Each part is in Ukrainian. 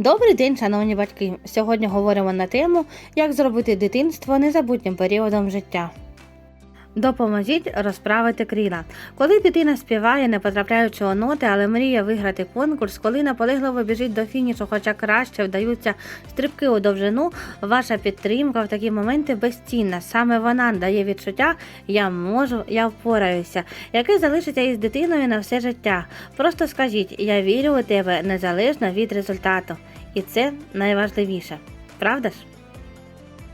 Добрий день, шановні батьки! Сьогодні говоримо на тему, як зробити дитинство незабутнім періодом життя. Допоможіть розправити крила. Коли дитина співає, не потрапляючи у ноти, але мріє виграти конкурс, коли наполегливо біжить до фінішу, хоча краще вдаються стрибки у довжину, ваша підтримка в такі моменти безцінна. Саме вона дає відчуття Я можу, я впораюся, яке залишиться із дитиною на все життя. Просто скажіть Я вірю у тебе незалежно від результату. І це найважливіше, правда ж?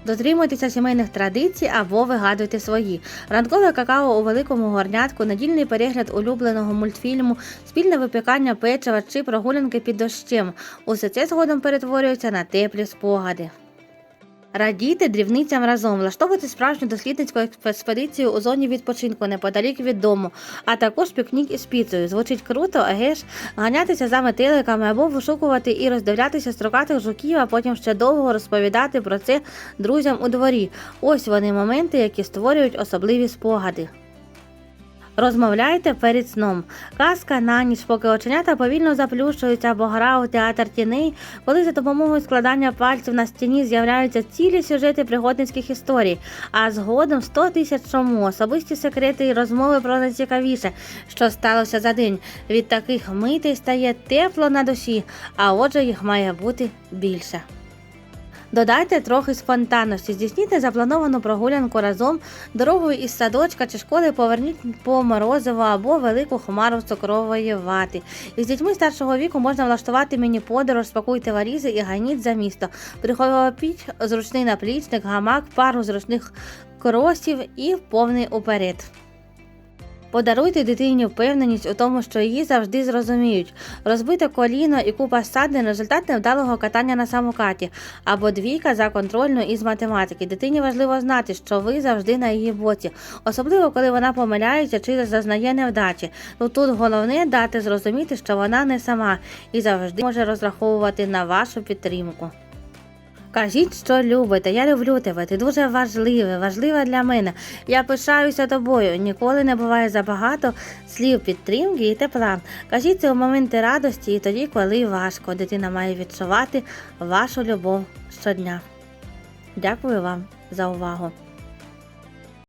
Дотримуйтеся сімейних традицій або вигадуйте свої. Ранкове какао у великому горнятку, недільний перегляд улюбленого мультфільму, спільне випікання печива чи прогулянки під дощем. Усе це згодом перетворюється на теплі спогади. Радійте дрібницям разом, влаштовуйте справжню дослідницьку експедицію у зоні відпочинку неподалік від дому, а також пікнік із піцею. Звучить круто, еге ж, ганятися за метеликами або вишукувати і роздивлятися строкатих жуків, а потім ще довго розповідати про це друзям у дворі. Ось вони моменти, які створюють особливі спогади. Розмовляйте перед сном. Казка на ніч, поки оченята повільно заплющуються або гра у театр тіней, коли за допомогою складання пальців на стіні з'являються цілі сюжети пригодницьких історій, а згодом 100 тисяч чому, особисті секрети і розмови про найцікавіше, що сталося за день. Від таких митей стає тепло на душі, а отже їх має бути більше. Додайте трохи спонтанності, здійсніть заплановану прогулянку разом, дорогою із садочка чи школи поверніть по морозиво або велику хмару цукрової вати. Із дітьми старшого віку можна влаштувати міні-подорож, спакуйте валізи і ганіть за місто. Приховова піч, зручний наплічник, гамак, пару зручних кросів і повний уперед. Подаруйте дитині впевненість у тому, що її завжди зрозуміють. Розбите коліно і купа ссадин – результат невдалого катання на самокаті або двійка за контрольну із математики. Дитині важливо знати, що ви завжди на її боці, особливо коли вона помиляється чи зазнає невдачі. Ну тут головне дати зрозуміти, що вона не сама і завжди може розраховувати на вашу підтримку. Кажіть, що любите. Я люблю тебе. Ти дуже важливе, важлива для мене. Я пишаюся тобою. Ніколи не буває забагато слів підтримки і тепла. Кажіть це у моменти радості і тоді, коли важко. Дитина має відчувати вашу любов щодня. Дякую вам за увагу.